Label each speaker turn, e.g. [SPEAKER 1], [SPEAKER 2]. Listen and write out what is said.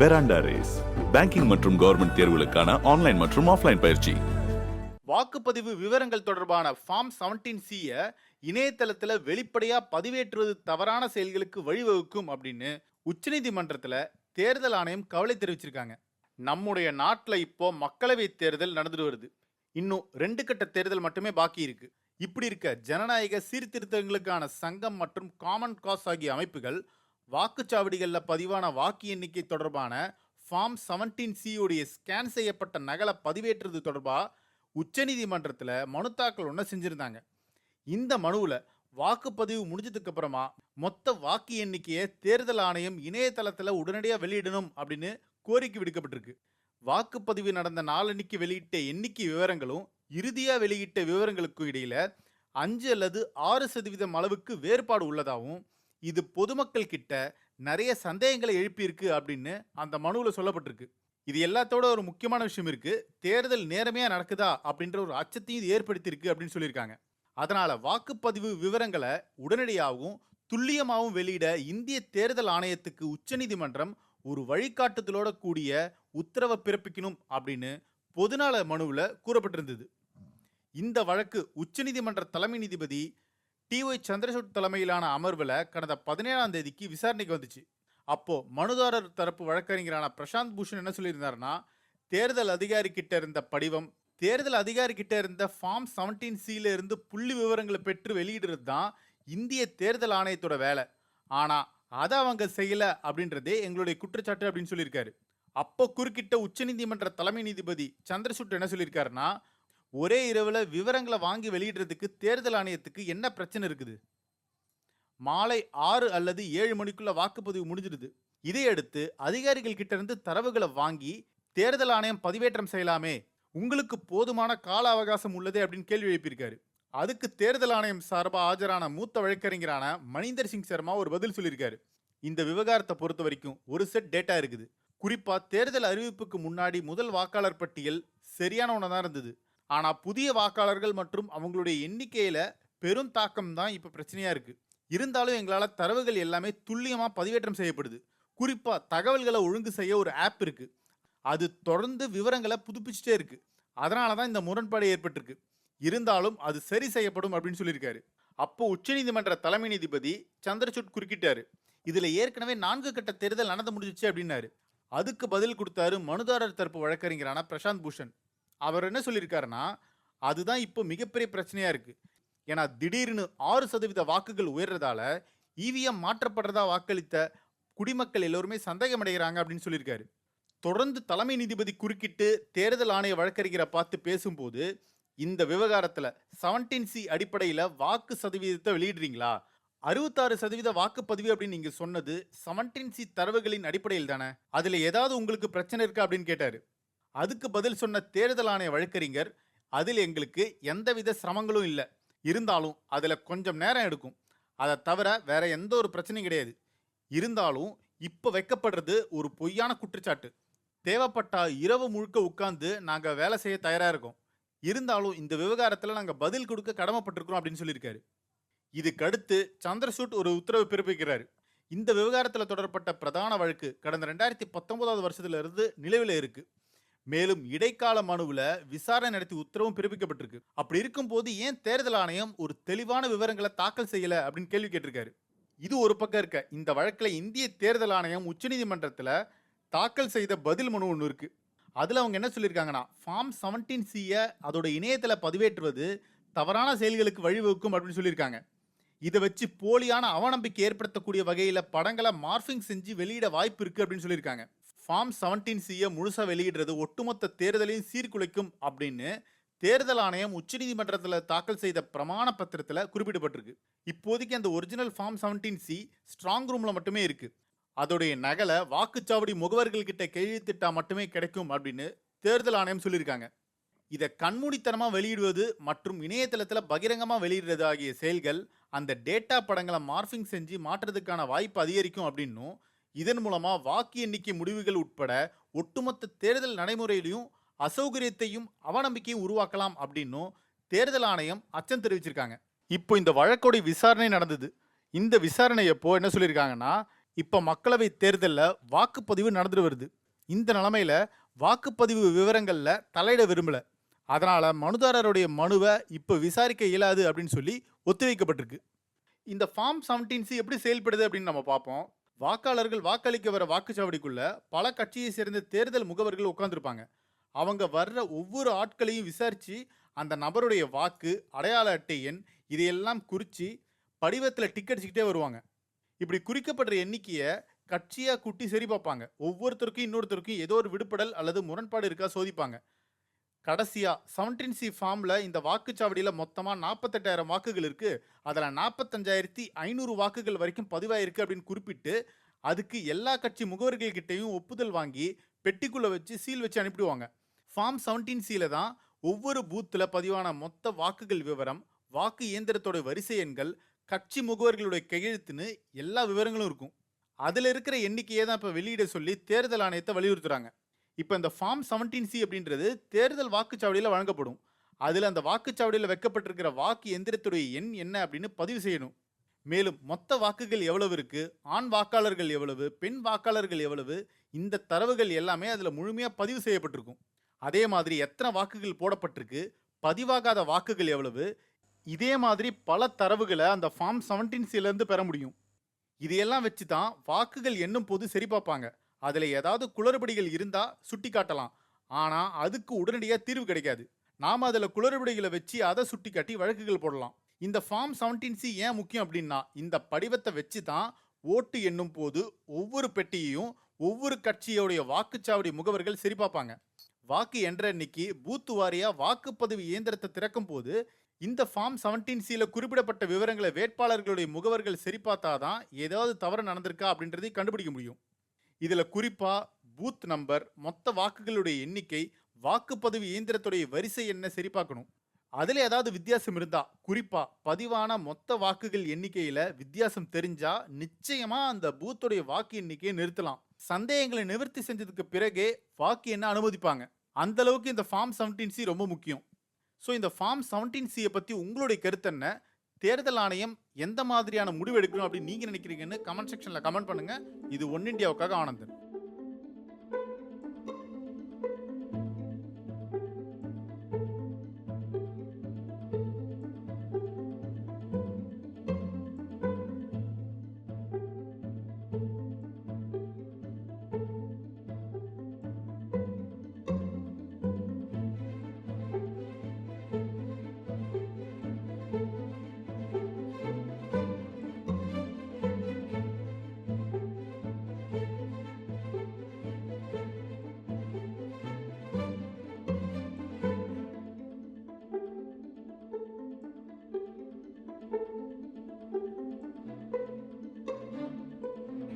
[SPEAKER 1] பெராண்டா Race banking மற்றும் government தேர்வுகளுக்கான online மற்றும் ஆஃப்லைன் பயிற்சி.
[SPEAKER 2] வாக்குப்பதிவு விவரங்கள் தொடர்பான ஃபார்ம் செவன்டீன் சிய இணையதளத்தில் வெளிப்படையாக பதிவேற்றுவது தவறான செயல்களுக்கு வழிவகுக்கும் அப்படின்னு உச்சநீதிமன்றத்தில் தேர்தல் ஆணையம் கவலை தெரிவிச்சிருக்காங்க. நம்முடைய நாட்டில் இப்போ மக்களவை தேர்தல் நடந்துட்டு வருது. இன்னும் ரெண்டு கட்ட தேர்தல் மட்டுமே பாக்கி இருக்கு. இப்படி இருக்க ஜனநாயக சீர்திருத்தங்களுக்கான சங்கம் மற்றும் காமன் காஸ் ஆகிய அமைப்புகள் வாக்குச்சாவடிகளில் பதிவான வாக்கு எண்ணிக்கை தொடர்பான ஃபார்ம் செவன்டீன் சியுடைய ஸ்கேன் செய்யப்பட்ட நகலை பதிவேற்றுறது தொடர்பாக உச்சநீதிமன்றத்தில் மனு தாக்கல் ஒன்று செஞ்சுருந்தாங்க. இந்த மனுவில் வாக்குப்பதிவு முடிஞ்சதுக்கு அப்புறமா மொத்த வாக்கு எண்ணிக்கையை தேர்தல் ஆணையம் இணையதளத்தில் உடனடியாக வெளியிடணும் அப்படின்னு கோரிக்கை விடுக்கப்பட்டிருக்கு. வாக்குப்பதிவு நடந்த நாளன்னைக்கு வெளியிட்ட எண்ணிக்கை விவரங்களும் இறுதியாக வெளியிட்ட விவரங்களுக்கும் இடையில் அஞ்சு அல்லது ஆறு சதவீதம் அளவுக்கு வேறுபாடு உள்ளதாகவும் இது பொதுமக்கள் கிட்ட நிறைய சந்தேகங்களை எழுப்பியிருக்கு அப்படின்னு அந்த மனுவில் சொல்லப்பட்டிருக்கு. இது எல்லாத்தோட ஒரு முக்கியமான விஷயம் இருக்கு. தேர்தல் நேரமையா நடக்குதா அப்படின்ற ஒரு அச்சத்தையும் இது ஏற்படுத்தியிருக்கு அப்படின்னு சொல்லியிருக்காங்க. அதனால வாக்குப்பதிவு விவரங்களை உடனடியாகவும் துல்லியமாகவும் வெளியிட இந்திய தேர்தல் ஆணையத்துக்கு உச்சநீதிமன்றம் ஒரு வழிகாட்டுதலோட கூடிய உத்தரவை பிறப்பிக்கணும் அப்படின்னு பொதுநல மனுவில் கூறப்பட்டிருந்தது. இந்த வழக்கு உச்சநீதிமன்ற தலைமை நீதிபதி டி ஒய் சந்திரசூட் தலைமையிலான அமர்வில் கடந்த பதினேழாம் தேதிக்கு விசாரணைக்கு வந்துச்சு. அப்போது மனுதாரர் தரப்பு வழக்கறிஞரான பிரசாந்த் பூஷன் என்ன சொல்லியிருந்தாருன்னா தேர்தல் அதிகாரி கிட்ட இருந்த படிவம் தேர்தல் அதிகாரி கிட்ட இருந்த ஃபார்ம் செவன்டீன் சியில இருந்து புள்ளி விவரங்களை பெற்று வெளியிடுறது தான் இந்திய தேர்தல் ஆணையத்தோட வேலை. ஆனால் அதை அவங்க செய்யல அப்படின்றதே எங்களுடைய குற்றச்சாட்டு அப்படின்னு சொல்லியிருக்காரு. அப்போ குறுக்கிட்ட உச்சநீதிமன்ற தலைமை நீதிபதி சந்திரசூட் என்ன சொல்லியிருக்காருன்னா ஒரே இரவுல விவரங்களை வாங்கி வெளியிடுறதுக்கு தேர்தல் ஆணையத்துக்கு என்ன பிரச்சனை இருக்குது? மாலை ஆறு அல்லது ஏழு மணிக்குள்ள வாக்குப்பதிவு முடிஞ்சிடுது. இதையடுத்து அதிகாரிகள் கிட்ட இருந்து தரவுகளை வாங்கி தேர்தல் ஆணையம் பதிவேற்றம் செய்யலாமே உங்களுக்கு போதுமான கால அவகாசம் உள்ளதே அப்படின்னு கேள்வி எழுப்பியிருக்காரு. அதுக்கு தேர்தல் ஆணையம் சார்பாக ஆஜரான மூத்த வழக்கறிஞரான மணிந்தர் சிங் சர்மா ஒரு பதில் சொல்லியிருக்காரு. இந்த விவகாரத்தை பொறுத்த வரைக்கும் ஒரு செட் டேட்டா இருக்குது. குறிப்பா தேர்தல் அறிவிப்புக்கு முன்னாடி முதல் வாக்காளர் பட்டியல் சரியான ஒன்றா தான் இருந்தது. ஆனால் புதிய வாக்காளர்கள் மற்றும் அவங்களுடைய எண்ணிக்கையில் பெரும் தாக்கம் தான் இப்போ பிரச்சனையாக இருக்குது இருந்தாலும் எங்களால் தரவுகள் எல்லாமே துல்லியமாக பதிவேற்றம் செய்யப்படுது. குறிப்பாக தகவல்களை ஒழுங்கு செய்ய ஒரு ஆப் இருக்குது அது தொடர்ந்து விவரங்களை புதுப்பிச்சுட்டே இருக்குது அதனால தான் இந்த முரண்பாடு ஏற்பட்டிருக்கு. இருந்தாலும் அது சரி செய்யப்படும் அப்படின்னு சொல்லியிருக்காரு. அப்போ உச்சநீதிமன்ற தலைமை நீதிபதி சந்திரசூட் குறுக்கிட்டாரு. இதில் ஏற்கனவே நான்கு கட்ட தேர்தல் நடந்து முடிஞ்சிச்சு அப்படின்னாரு. அதுக்கு பதில் கொடுத்தாரு மனுதாரர் தரப்பு வழக்கறிஞரான பிரசாந்த் பூஷன். அவர் என்ன சொல்லியிருக்காருன்னா அதுதான் இப்போ மிகப்பெரிய பிரச்சனையாக இருக்குது ஏன்னா திடீர்னு ஆறு சதவீத வாக்குகள் உயர்றதால இவிஎம் மாற்றப்படுறதா வாக்களித்த குடிமக்கள் எல்லோருமே சந்தேகம் அடைகிறாங்க அப்படின்னு சொல்லியிருக்காரு. தொடர்ந்து தலைமை நீதிபதி குறுக்கிட்டு தேர்தல் ஆணைய வழக்கறிஞரை பார்த்து பேசும்போது இந்த விவகாரத்தில் செவன்டீன் சி அடிப்படையில் வாக்கு சதவீதத்தை வெளியிடுறீங்களா? அறுபத்தாறு சதவீத வாக்குப்பதிவு அப்படின்னு நீங்கள் சொன்னது செவன்டீன் சி தரவுகளின் அடிப்படையில் தானே அதில் ஏதாவது உங்களுக்கு பிரச்சனை இருக்கா அப்படின்னு கேட்டார். அதுக்கு பதில் சொன்ன தேர்தல் ஆணைய வழக்கறிஞர் அதில் எங்களுக்கு எந்தவித சிரமங்களும் இல்லை. இருந்தாலும் அதில் கொஞ்சம் நேரம் எடுக்கும். அதை தவிர வேற எந்த ஒரு பிரச்சனையும் கிடையாது. இருந்தாலும் இப்போ வைக்கப்படுறது ஒரு பொய்யான குற்றச்சாட்டு. தேவைப்பட்டால் இரவு முழுக்க உட்காந்து நாங்கள் வேலை செய்ய தயாராக இருக்கோம். இருந்தாலும் இந்த விவகாரத்தில் நாங்கள் பதில் கொடுக்க கடமைப்பட்டிருக்கிறோம் அப்படின்னு சொல்லியிருக்காரு. இதுக்கடுத்து சந்திரசூட் ஒரு உத்தரவு பிறப்பிக்கிறார். இந்த விவகாரத்தில் தொடரப்பட்ட பிரதான வழக்கு கடந்த ரெண்டாயிரத்தி பத்தொன்பதாவது வருஷத்துல இருந்து நிலவில் இருக்குது மேலும் இடைக்கால மனுவில் விசாரணை நடத்தி உத்தரவும் பிறப்பிக்கப்பட்டிருக்கு. அப்படி இருக்கும்போது ஏன் தேர்தல் ஆணையம் ஒரு தெளிவான விவரங்களை தாக்கல் செய்யலை அப்படின்னு கேள்வி கேட்டிருக்காரு. இது ஒரு பக்கம் இருக்க இந்த வழக்கில் இந்திய தேர்தல் ஆணையம் உச்சநீதிமன்றத்தில் தாக்கல் செய்த பதில் மனு ஒன்று இருக்கு. அதில் அவங்க என்ன சொல்லியிருக்காங்கன்னா ஃபார்ம் செவன்டீன் சியை அதோட இணையத்தில் பதிவேற்றுவது தவறான செயல்களுக்கு வழிவகுக்கும் அப்படின்னு சொல்லியிருக்காங்க. இதை வச்சு போலியான அவநம்பிக்கை ஏற்படுத்தக்கூடிய வகையில் படங்களை மார்ஃபிங் செஞ்சு வெளியிட வாய்ப்பு இருக்குது அப்படின்னு சொல்லியிருக்காங்க. ஃபார்ம் செவன்டீன் சியை முழுசாக வெளியிடுறது ஒட்டுமொத்த தேர்தலையும் சீர்குலைக்கும் அப்படின்னு தேர்தல் ஆணையம் உச்சநீதிமன்றத்தில் தாக்கல் செய்த பிரமாண பத்திரத்தில் குறிப்பிடப்பட்டிருக்கு. இப்போதைக்கு அந்த original form seventeen C strong ரூமில் மட்டுமே இருக்கு. அதோடைய நகலை வாக்குச்சாவடி முகவர்கள்கிட்ட கையெழுத்திட்டா மட்டுமே கிடைக்கும் அப்படின்னு தேர்தல் ஆணையம் சொல்லியிருக்காங்க. இதை கண்மூடித்தனமாக வெளியிடுவது மற்றும் இணையதளத்தில் பகிரங்கமாக வெளியிடுறது ஆகிய செயல்கள் அந்த டேட்டா படங்களை மார்ஃபிங் செஞ்சு மாற்றுறதுக்கான வாய்ப்பு அதிகரிக்கும் அப்படின்னும் இதன் மூலமாக வாக்கு எண்ணிக்கை முடிவுகள் உட்பட ஒட்டுமொத்த தேர்தல் நடைமுறையிலையும் அசௌகரியத்தையும் அவநம்பிக்கையும் உருவாக்கலாம் அப்படின்னும் தேர்தல் ஆணையம் அச்சம் தெரிவிச்சிருக்காங்க. இப்போ இந்த வழக்கோடைய விசாரணை நடந்தது. இந்த விசாரணை எப்போ என்ன சொல்லியிருக்காங்கன்னா இப்போ மக்களவை தேர்தலில் வாக்குப்பதிவு நடந்துட்டு வருது. இந்த நிலமையில வாக்குப்பதிவு விவரங்களில் தலையிட விரும்பல. அதனால் மனுதாரருடைய மனுவை இப்போ விசாரிக்க இயலாது அப்படின்னு சொல்லி ஒத்திவைக்கப்பட்டிருக்கு. இந்த ஃபார்ம் 17 சி எப்படி செயல்படுது அப்படின்னு நம்ம பார்ப்போம். வாக்காளர்கள் வாக்களிக்க வர வாக்குச்சாவடிக்குள்ள பல கட்சியை சேர்ந்த தேர்தல் முகவர்கள் உட்காந்துருப்பாங்க அவங்க வர்ற ஒவ்வொரு ஆட்களையும் விசாரித்து அந்த நபருடைய வாக்கு அடையாள அட்டை எண் இதையெல்லாம் குறித்து படிவத்தில் டிக் வருவாங்க. இப்படி குறிக்கப்படுற எண்ணிக்கையை கட்சியாக குட்டி சரி பார்ப்பாங்க. ஒவ்வொருத்தருக்கும் இன்னொருத்தருக்கும் ஏதோ ஒரு விடுபடல் அல்லது முரண்பாடு இருக்கா சோதிப்பாங்க. கடைசியாக செவன்டீன் சி ஃபார்மில் இந்த வாக்குச்சாவடியில் மொத்தமாக நாற்பத்தெட்டாயிரம் வாக்குகள் இருக்குது அதில் நாற்பத்தஞ்சாயிரத்தி ஐநூறு வாக்குகள் வரைக்கும் பதிவாயிருக்கு அப்படின்னு குறிப்பிட்டு அதுக்கு எல்லா கட்சி முகவர்கள்கிட்டையும் ஒப்புதல் வாங்கி பெட்டிக்குள்ளே வச்சு சீல் வச்சு அனுப்பிடுவாங்க. ஃபார்ம் செவன்டீன் சியில் தான் ஒவ்வொரு பூத்தில் பதிவான மொத்த வாக்குகள் விவரம் வாக்கு இயந்திரத்தோட வரிசை எண்கள் கட்சி முகவர்களுடைய கையெழுத்துன்னு எல்லா விவரங்களும் இருக்கும். அதில் இருக்கிற எண்ணிக்கையை தான் இப்போ வெளியிட சொல்லி தேர்தல் ஆணையத்தை வலியுறுத்துகிறாங்க இப்போ இந்த ஃபார்ம் 17 சி அப்படின்றது தேர்தல் வாக்குச்சாவடியில் வழங்கப்படும். அதில் அந்த வாக்குச்சாவடியில் வைக்கப்பட்டிருக்கிற வாக்கு எந்திரத்துடைய எண் என்ன அப்படின்னு பதிவு செய்யணும். மேலும் மொத்த வாக்குகள் எவ்வளவு இருக்குது ஆண் வாக்காளர்கள் எவ்வளவு? பெண் வாக்காளர்கள் எவ்வளவு? இந்த தரவுகள் எல்லாமே அதில் முழுமையாக பதிவு செய்யப்பட்டிருக்கும். அதே மாதிரி எத்தனை வாக்குகள் போடப்பட்டிருக்கு? பதிவாகாத வாக்குகள் எவ்வளவு? இதே மாதிரி பல தரவுகளை அந்த ஃபார்ம் 17 சிலேருந்து பெற முடியும். இதையெல்லாம் வச்சு தான் வாக்குகள் எண்ணும் போது சரி பார்ப்பாங்க. அதில் ஏதாவது குளறுபடிகள் இருந்தால் சுட்டி காட்டலாம். ஆனால் அதுக்கு உடனடியாக தீர்வு கிடைக்காது. நாம் அதில் குளறுபடிகளை வச்சு அதை சுட்டி காட்டி வழக்குகள் போடலாம். இந்த ஃபார்ம் 17 சி ஏன் முக்கியம் அப்படின்னா இந்த படிவத்தை வச்சு தான் ஓட்டு எண்ணும் போது ஒவ்வொரு பெட்டியையும் ஒவ்வொரு கட்சியோடைய வாக்குச்சாவடி முகவர்கள் சரி பார்ப்பாங்க வாக்கு என்ற அன்னைக்கு பூத்து வாரியாக வாக்குப்பதிவு இயந்திரத்தை திறக்கும் போது இந்த ஃபார்ம் செவன்டீன் சியில் குறிப்பிடப்பட்ட விவரங்களை வேட்பாளர்களுடைய முகவர்கள் சரி பார்த்தாதான் ஏதாவது தவறு நடந்திருக்கா அப்படின்றதை கண்டுபிடிக்க முடியும். இதில் குறிப்பாக பூத் நம்பர் மொத்த வாக்குகளுடைய எண்ணிக்கை வாக்குப்பதிவு இயந்திரத்துடைய வரிசை என்ன சரி பார்க்கணும் அதில் ஏதாவது வித்தியாசம் இருந்தால் குறிப்பாக பதிவான மொத்த வாக்குகள் எண்ணிக்கையில் வித்தியாசம் தெரிஞ்சால் நிச்சயமாக அந்த பூத்துடைய வாக்கு எண்ணிக்கையை நிறுத்தலாம். சந்தேகங்களை நிவர்த்தி செஞ்சதுக்கு பிறகே வாக்கு என்ன அனுமதிப்பாங்க. அந்த அளவுக்கு இந்த ஃபார்ம் 17 சி ரொம்ப முக்கியம். ஸோ இந்த ஃபார்ம் 17 சியை பற்றி உங்களுடைய கருத்து என்ன? தேர்தல் ஆணையம் எந்த மாதிரியான முடிவு எடுக்கணும் அப்படின்னு நீங்கள் நினைக்கிறீங்கன்னு கமெண்ட் செக்ஷனில் கமெண்ட் பண்ணுங்க. இது ஒன் இந்தியாவுக்காக ஆனந்தன்.